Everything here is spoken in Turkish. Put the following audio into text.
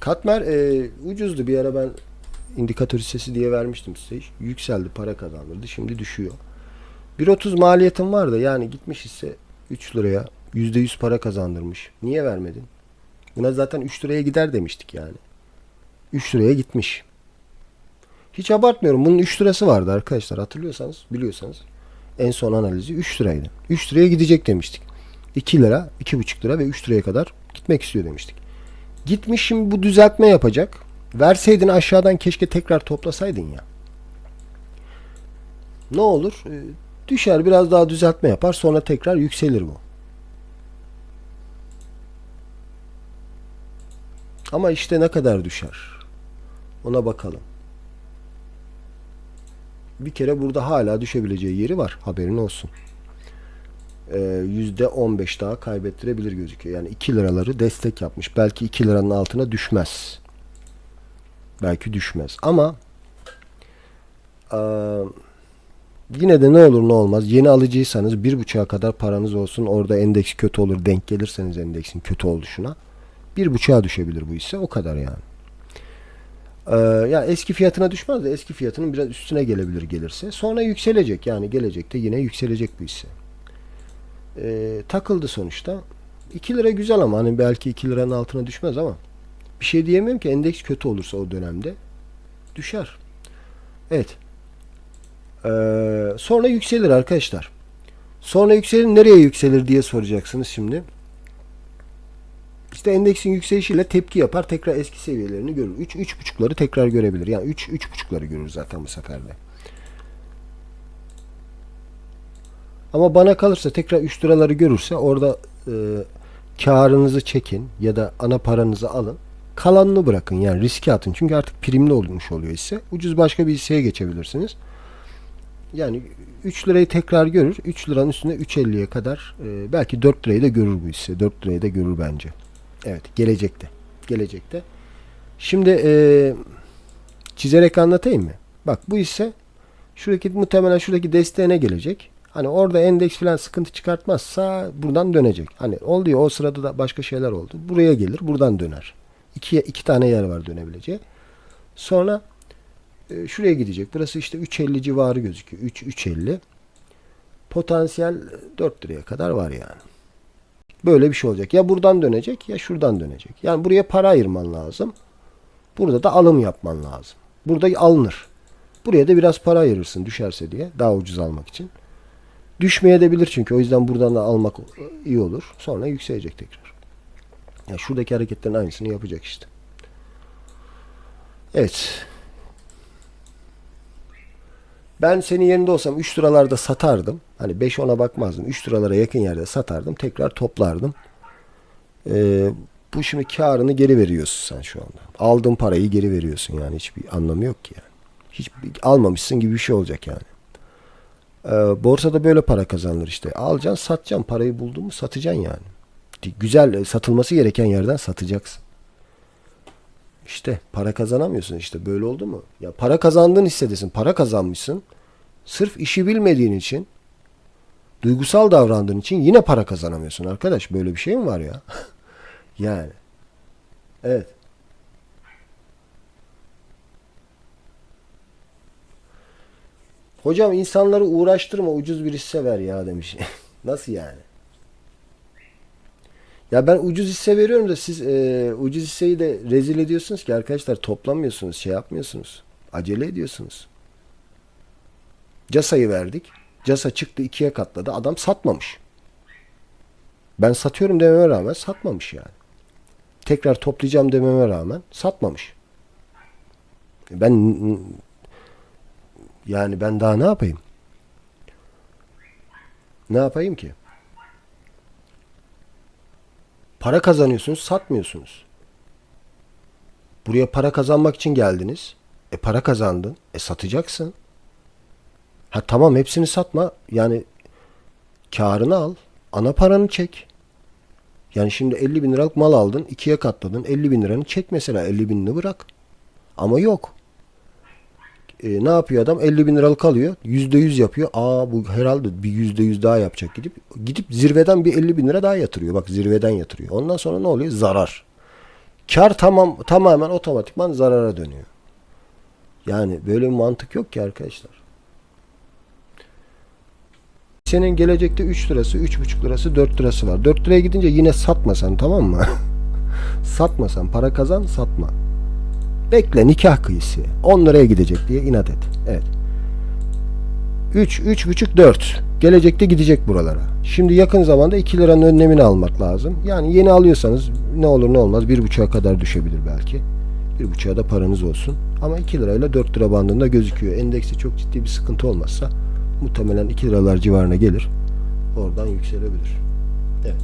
Katmer e, ucuzdu bir ara ben indikatör hissesi diye vermiştim size. Yükseldi para kazandırdı şimdi düşüyor. 1.30 maliyetim var da yani gitmiş hisse 3 liraya %100 para kazandırmış. Niye vermedin? Buna zaten 3 liraya gider demiştik yani. 3 liraya gitmiş. Hiç abartmıyorum. Bunun 3 lirası vardı arkadaşlar. Hatırlıyorsanız, biliyorsanız. En son analizi 3 liraydı. 3 liraya gidecek demiştik. 2 lira, 2,5 lira ve 3 liraya kadar gitmek istiyor demiştik. Gitmiş şimdi bu düzeltme yapacak. Verseydin aşağıdan keşke tekrar toplasaydın ya. Ne olur? Ee, Düşer biraz daha düzeltme yapar sonra tekrar yükselir bu. Ama işte ne kadar düşer? Ona bakalım. Bir kere burada hala düşebileceği yeri var. Haberin olsun. Ee, %15 daha kaybettirebilir gözüküyor. Yani 2 liraları destek yapmış. Belki 2 liranın altına düşmez. Belki düşmez. Ama eee, yine de ne olur ne olmaz. Yeni alıcıysanız bir buçuğa kadar paranız olsun. Orada endeks kötü olur. Denk gelirseniz endeksin kötü oluşuna. Bir buçuğa düşebilir bu hisse. O kadar yani. Ee, ya eski fiyatına düşmez de eski fiyatının biraz üstüne gelebilir gelirse. Sonra yükselecek. Yani gelecekte yine yükselecek bu hisse. Ee, takıldı sonuçta. 2 lira güzel ama hani belki 2 liranın altına düşmez ama bir şey diyemiyorum ki endeks kötü olursa o dönemde düşer. Evet. Ee, sonra yükselir arkadaşlar. Sonra yükselir nereye yükselir diye soracaksınız şimdi. İşte endeksin yükselişiyle tepki yapar. Tekrar eski seviyelerini görür. 3 üç, 3.5'ları tekrar görebilir. Yani 3 üç, 3.5'ları görür zaten bu sefer de. Ama bana kalırsa tekrar 3 liraları görürse orada e, karınızı çekin ya da ana paranızı alın. Kalanını bırakın yani riske atın. Çünkü artık primli olmuş oluyor hisse. Ucuz başka bir hisseye geçebilirsiniz. Yani 3 lirayı tekrar görür. 3 liranın üstüne 3.50'ye kadar e, belki 4 lirayı da görür bu hisse. 4 lirayı da görür bence. Evet gelecekte. Gelecekte. Şimdi e, çizerek anlatayım mı? Bak bu hisse şuradaki muhtemelen şuradaki desteğine gelecek. Hani orada endeks falan sıkıntı çıkartmazsa buradan dönecek. Hani oldu ya o sırada da başka şeyler oldu. Buraya gelir buradan döner. İki, iki tane yer var dönebileceği. Sonra e, şuraya gidecek. Burası işte 3.50 civarı gözüküyor. 3 3.50. Potansiyel 4 liraya kadar var yani. Böyle bir şey olacak. Ya buradan dönecek ya şuradan dönecek. Yani buraya para ayırman lazım. Burada da alım yapman lazım. Burada alınır. Buraya da biraz para ayırırsın düşerse diye. Daha ucuz almak için. Düşmeye de bilir çünkü. O yüzden buradan da almak iyi olur. Sonra yükselecek tekrar. Ya şuradaki hareketlerin aynısını yapacak işte. Evet. Ben senin yerinde olsam 3 liralarda satardım. Hani 5-10'a bakmazdım. 3 liralara yakın yerde satardım. Tekrar toplardım. Ee, bu şimdi karını geri veriyorsun sen şu anda. Aldığın parayı geri veriyorsun yani. Hiçbir anlamı yok ki yani. Hiç almamışsın gibi bir şey olacak yani. Ee, borsada böyle para kazanılır işte. Alacaksın satacaksın. Parayı buldun mu satacaksın yani. Güzel e, satılması gereken yerden satacaksın. İşte para kazanamıyorsun işte böyle oldu mu? Ya para kazandığın hissedesin. Para kazanmışsın. Sırf işi bilmediğin için duygusal davrandığın için yine para kazanamıyorsun arkadaş. Böyle bir şey mi var ya? yani. Evet. Hocam insanları uğraştırma ucuz bir hisse ver ya demiş. Nasıl yani? Ya ben ucuz hisse veriyorum da siz e, ucuz hisseyi de rezil ediyorsunuz ki arkadaşlar toplamıyorsunuz, şey yapmıyorsunuz. Acele ediyorsunuz. Casa'yı verdik. Casa çıktı ikiye katladı. Adam satmamış. Ben satıyorum dememe rağmen satmamış yani. Tekrar toplayacağım dememe rağmen satmamış. Ben yani ben daha ne yapayım? Ne yapayım ki? Para kazanıyorsunuz, satmıyorsunuz. Buraya para kazanmak için geldiniz. E para kazandın. E satacaksın. Ha tamam hepsini satma. Yani karını al. Ana paranı çek. Yani şimdi 50 bin liralık mal aldın. ikiye katladın. 50 bin liranı çek mesela. 50 binini bırak. Ama yok. E, ne yapıyor adam? 50 bin liralık alıyor. %100 yapıyor. Aa bu herhalde bir %100 daha yapacak gidip. Gidip zirveden bir 50 bin lira daha yatırıyor. Bak zirveden yatırıyor. Ondan sonra ne oluyor? Zarar. Kar tamam tamamen otomatikman zarara dönüyor. Yani böyle bir mantık yok ki arkadaşlar. Senin gelecekte 3 lirası, 3,5 lirası, 4 lirası var. 4 liraya gidince yine satmasan tamam mı? satmasan para kazan satma. Bekle nikah kıyısı. 10 liraya gidecek diye inat et. Evet. 3, 3,5, 4. Gelecekte gidecek buralara. Şimdi yakın zamanda 2 liranın önlemini almak lazım. Yani yeni alıyorsanız ne olur ne olmaz 1,5'a kadar düşebilir belki. 1,5'a da paranız olsun. Ama 2 lirayla 4 lira bandında gözüküyor. Endekste çok ciddi bir sıkıntı olmazsa muhtemelen 2 liralar civarına gelir. Oradan yükselebilir. Evet.